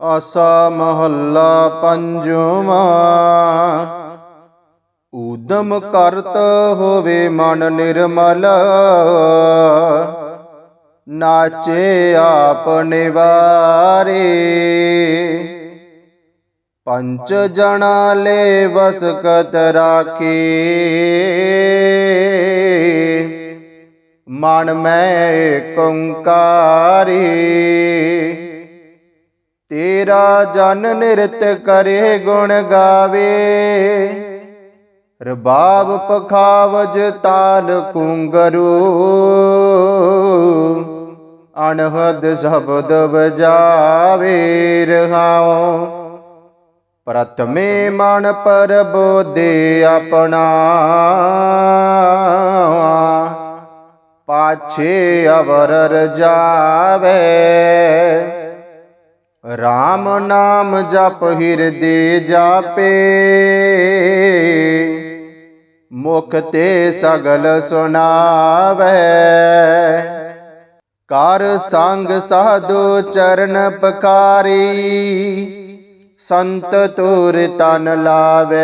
ਆਸਾ ਮਹੱਲਾ ਪੰਜਵਾਂ। ਊਦਮ ਕਰਤ ਹੋਵੇ ਮਨ ਨਿਰਮਲ। ਨਾਚੇ ਆਪ ਨਿਵਾਰੇ ਪੰਚ ਜਣਾ ਲੈ ਵਸਕਤ ਰਾਖੀ। ਮਨ ਮੈਂ ਏਕੰਕਾਰੀ ਤੇਰਾ ਜਨ ਨਿਰਤ ਕਰੇ ਗੁਣ ਗਾਵੇ। ਰਬਾਬ ਪਖਾਵਜ ਤਾਲ ਕੁੰਗਰੂ। ਅਣਹਦ ਸ਼ਬਦ ਵਜਾਵੇ ਰਹਾਉ। ਪ੍ਰਤਮੇ ਮਨ ਪਰਬੋਦੇ ਆਪਣਾ। ਪਾਛੇ ਅਵਰ ਰਜਾਵੇ RAM ਨਾਮ ਜਪ ਹਿਰਦੇ ਜਾਪੇ। ਮੁਖ ਤੇ ਸਗਲ ਸੁਨਾਵੇ ਕਰ ਸੰਗ ਸਾਧੂ ਚਰਨ ਪਕਾਰੀ। ਸੰਤ ਤੁਰ ਤਨ ਲਾਵੇ।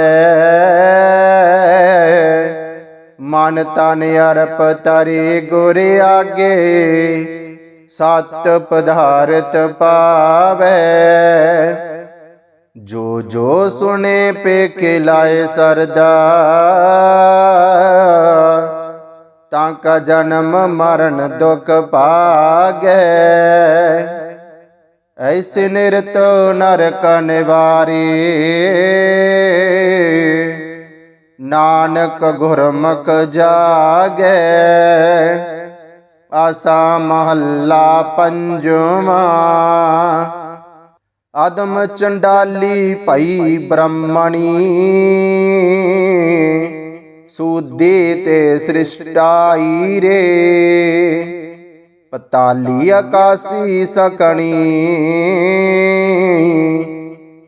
ਮਨ ਤਨ ਅਰਪ ਤਰੀ ਗੁਰ ਆਗੇ। ਸਤ ਪਧਾਰਤ ਪਾਵੇ। ਜੋ ਜੋ ਸੁਨੇ ਪੇ ਲਾਏ ਸਰਦਾ, ਤਾਂ ਕਾ ਜਨਮ ਮਰਨ ਦੁਖ ਭਾਗੇ। ਐਸੇ ਨਿਰਤ ਨਰਕ ਨਿਵਾਰੀ, ਨਾਨਕ ਗੁਰਮੁਖ ਜਾਗੇ। ਆਸਾ ਮਹੱਲਾ ਪੰਜਵਾਂ। ਆਦਮ ਚੰਡਾਲੀ ਭਈ ਬ੍ਰਹਮਣੀ। ਸੂਦੇ ਤੇ ਸ੍ਰਿਸ਼ਟਾਈ ਰੇ। ਪਤਾਲੀ ਆਕਾਸੀ ਸਕਣੀ।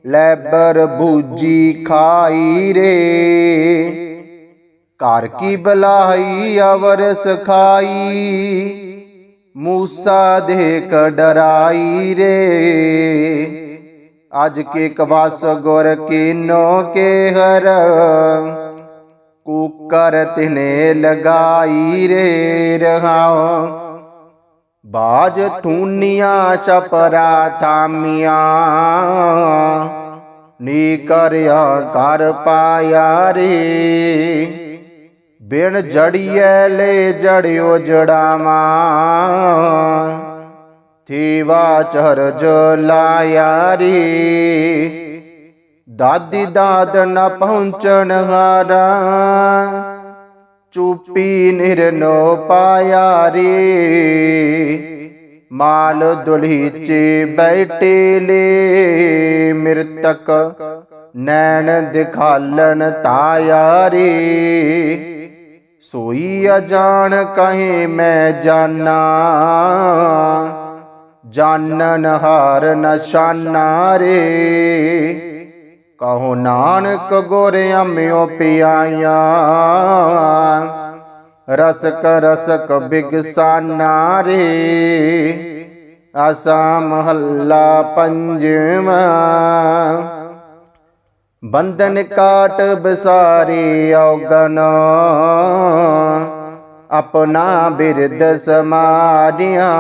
ਲੈਬਰ ਬੂਜੀ ਖਾਈ ਰੇ। ਘਰ ਕੀ ਬਲਾਈ, ਅਵਰ ਸਖਾਈ? ਮੂਸਾ ਦੇਖ ਡਰਾਈ ਰੇ। ਅੱਜ ਕੇ ਕਵਾਸ ਗੁਰ ਕੀਨੋ ਕੇ ਹਰ ਕੂਕਰ ਤਿਨੇ ਲਗਾਈ ਰੇ ਰਹਾਉ। ਬਾਜ ਥੂਨੀਆਂ ਛਪਰਾ ਥਾਮੀਆਂ। ਨੀ ਕਰਿਆ ਕਰ ਪਾਇਆ ਰੇ। ਬਿਨ ਜੜੀਏ ਲੈ ਜੜਿਓ ਜੜਾਵਾ ਥੀਵਾ ਚਰਜ ਲਾਇਆ ਰੇ ਦਾਦੀ ਦਾਦ ਨ ਪਹੁੰਚਣ ਹਾਰਾ। ਚੁਪੀ ਨਿਰਨੋ ਪਾਇਆ ਰੇ ਮਾਲ ਦੁਲਹੀਚੇ ਬੈਠੇ ਲੇ। ਮਿਰਤਕ ਨੈਣ ਦਿਖਾਲਣ ਤਾਇਆ ਰੇ ਸੋਈ ਅਜਾਣ ਕਹੇ ਮੈਂ ਜਾਣਾ ਜਾਣਨ ਹਾਰ ਨਸ਼ਾਨਾ ਰੇ। ਕਹੋ ਨਾਨਕ ਗੁਰ ਅੰਮਿਓ ਪਿਆਇਆ। ਰਸਕ ਰਸਕ ਬਿਗਸਾਨਾ ਰੇ। ਆਸਾ ਮਹੱਲਾ ਪੰਜਵਾਂ। ਬੰਧਨ ਕਾਟ ਬਸਾਰੀ ਔਗਨ ਆਪਣਾ ਬਿਰਦ ਸਮਾਰਿਆ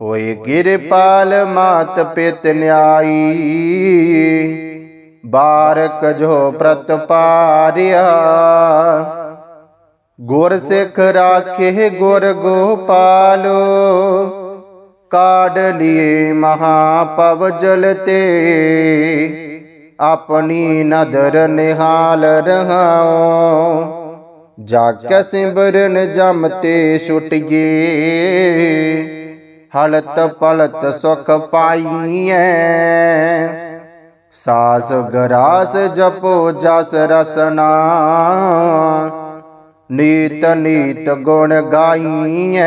ਹੋਏ ਕਿਰਪਾਲ ਮਾਤ ਪਿਤ ਨਿਆਈ। ਬਾਰਕ ਜੋ ਪ੍ਰਤ ਪਾਰਿਆ। ਗੁਰ ਸਿਖ ਰਾਖੇ ਗੁਰ ਗੋਪਾਲੋ। ਕਾਢ ਲਿਏ ਮਹਾ ਪਵ ਜਲ ਤੇ। ਆਪਣੀ ਨਦਰ ਨਿਹਾਲ ਰਹਾਓ ਜਾ ਸਿਮਰਨ ਜਮ ਤੇ ਛੁਟਿਏ ਹਲਤ ਪਲਤ ਸੁਖ ਪਾਈਐ। ਸਾਸ ਗਰਾਸ ਜਪੋ ਜਸ ਰਸਨਾ। ਨੀਤ ਨੀਤ ਗੁਣ ਗਾਈਐ।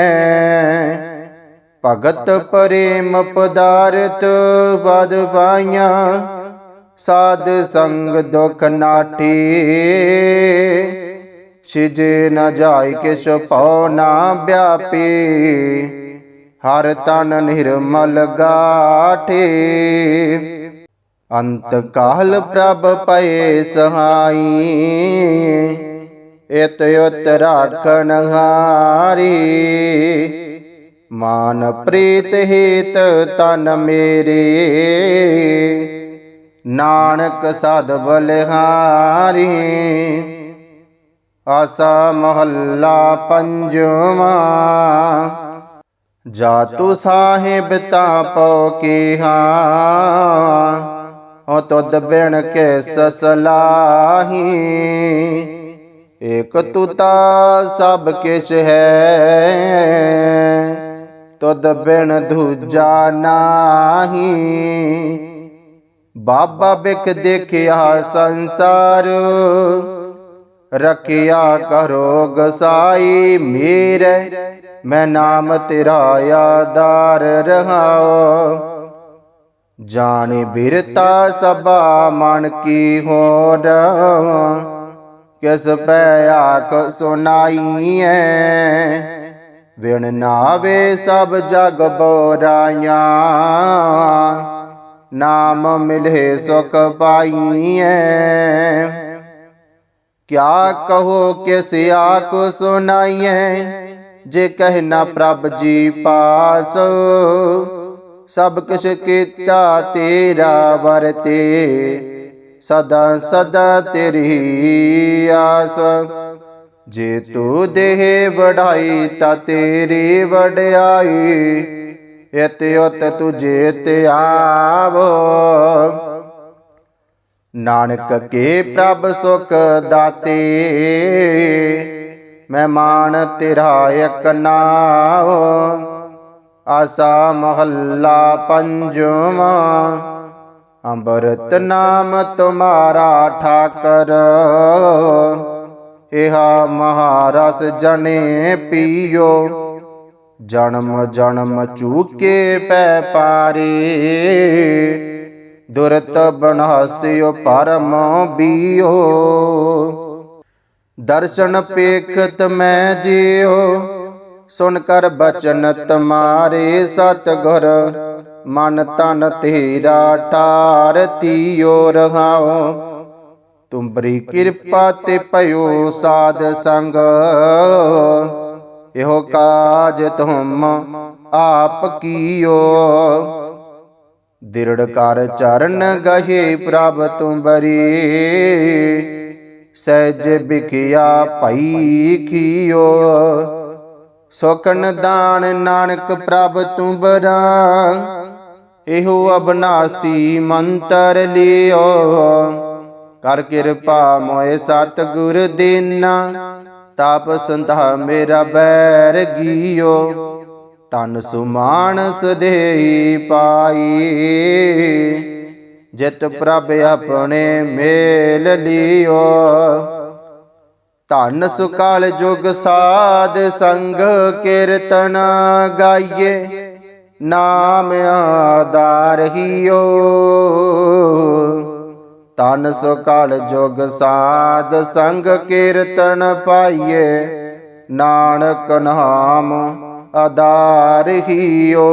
ਭਗਤ ਪ੍ਰੇਮ ਪਦਾਰਥ ਬਦ ਪਾਈਆਂ। ਸਾਧ ਸੰਗ ਦੁਖ ਨਾਠੀ। ਛਿਜੇ ਨ ਜਾਇ ਕਿਛ ਪਉ ਨਾ ਵਿਆਪੀ। ਹਰ ਤਨ ਨਿਰਮਲ ਗਾਠੇ। ਅੰਤ ਕਾਲ ਪ੍ਰਭ ਪਏ ਸਹਾਈ। ਇਤ ਉਤ ਰਾਖਣ ਹਾਰੀ। ਮਾਨ ਪ੍ਰੀਤ ਹੇਤ ਤਨ ਮੇਰੇ। ਨਾਨਕ ਸਦ ਬਲਿਹਾਰੀ, ਆਸਾ ਮਹੱਲਾ ਪੰਜਵਾ। ਜਾ ਤੂ ਸਾਹਿਬ ਤਾ ਪਉ ਕੀ ਹਾਂ ਹੋ ਤੁਧ ਬਿਨ ਕੇ ਸਸਲਾਹੀ ਇਕ ਤੁਤਾ ਸਭ ਕਿਛ ਹੈ, ਤੁਧ ਬਿਨ ਦੂਜਾ ਨਾਹੀ। ਬਾਬਾ ਬਿਕ ਦੇਖਿਆ ਸੰਸਾਰ, ਰਖਿਆ ਕਰੋ ਗਸਾਈ ਮੇਰੇ, ਮੈਂ ਨਾਮ ਤੇਰਾ ਯਾਦਾਰ ਰਹਾਓ ਜਾਣੇ ਬਿਰਤਾ ਸਭਾ ਮਨ ਕੀ ਹੋਰ, ਕਿਸ ਪੈ ਆਖ ਸੁਨਾਈਐ ਵਿਣ ਨਾਵੇ ਸਭ ਜਗ ਬੋਰਾਇਆ ਨਾਮ ਮਿਲੇ ਸੁਖ ਪਾਈਐ। ਕਿਆ ਕਹੋ ਕਿਸ ਆਖ ਸੁਨਾਈਐ ਜੇ ਕਹਿ ਨਾ ਪ੍ਰਭ ਜੀ ਪਾਸ। ਸਭ ਕਿਛ ਕੀਤਾ ਤੇਰਾ ਵਰਤੇ, ਸਦਾ ਸਦਾ ਤੇਰੀ ਆਸ। ਜੇ ਤੂੰ ਦੇਹ ਵਡਾਈ ਤਾਂ ਤੇਰੀ ਵਡਿਆਈ ਇਤ ਉਤ ਤੁਝੇ ਤੇ ਆਵੋ। ਨਾਨਕ ਕੇ ਪ੍ਰਭ ਸੁਖ ਦਾਤੇ, ਮੈਂ ਮਾਨ ਤੇਰਾ ਇਕ ਨਾਮ ਆਸਾ ਮਹੱਲਾ ਪੰਜਵਾ, ਅੰਮ੍ਰਿਤ ਨਾਮ ਤੁਮਾਰਾ ਠਾਕਰ। ਇਹਾ ਮਹਾਰਸ ਜਨੇ ਪੀਓ। ਜਨਮ ਜਨਮ ਚੂਕੇ ਪੈ ਪਾਰੇ। ਦੁਰਤ ਬਨਾਸਿਓ ਪਰਮ ਬੀਓ। ਦਰਸ਼ਨ ਪੇਖਤ ਮੈਂ ਜਿਓ। ਸੁਨ ਕਰ ਬਚਨ ਤਮਾਰੇ ਸਤਗੁਰ। ਮਨ ਤਨ ਤੇਰਾ ਠਾਰ ਠਾਰਤੀਓ ਰਹਾਓ ਤੁੰਬਰੀ ਕਿਰਪਾ ਤੇ ਪਇਓ ਸਾਧ ਸੰਗ। ਇਹੋ ਕਾਜ ਤੁਮ ਆਪ ਕੀਓ। ਦਿਰੜ ਕਰ ਚਰਨ ਗਹੇ ਪ੍ਰਭ ਤੁੰਬਰੀ। ਸਹਿਜ ਬਿਖਿਆ ਭਈ ਕੀਓ। ਸੋਕਨ ਦਾਨ ਨਾਨਕ ਪ੍ਰਭ ਤੁੰਬਰਾ। ਇਹੋ ਅਬਨਾਸੀ ਮੰਤਰ ਲਿਓ। ਕਰ ਕਿਰਪਾ ਮੋਏ ਸਤ ਗੁਰ ਦੇਨਾ। ਤਾਪ ਸੰਧਾ ਮੇਰਾ ਬੈਰ ਗੀਓ। ਤਨ ਸੁਮਾਨਸ ਦੇਈ ਪਾਈ। ਜਿਤ ਪ੍ਰਭ ਆਪਣੇ ਮੇਲ ਲਿਓ। ਧਨ ਸੁਕਾਲ ਜੁਗ ਸਾਧ ਸੰਗ ਕੀਰਤਨ ਗਾਈਏ। ਨਾਮ ਆਧਾਰ ਹੀਓ। ਤਨ ਸੁਕਾਲ ਜੁਗ ਸਾਧ ਸੰਗ ਕੀਰਤਨ ਪਾਈਏ। ਨਾਨਕ ਨਾਮ ਆਧਾਰ ਹੀਓ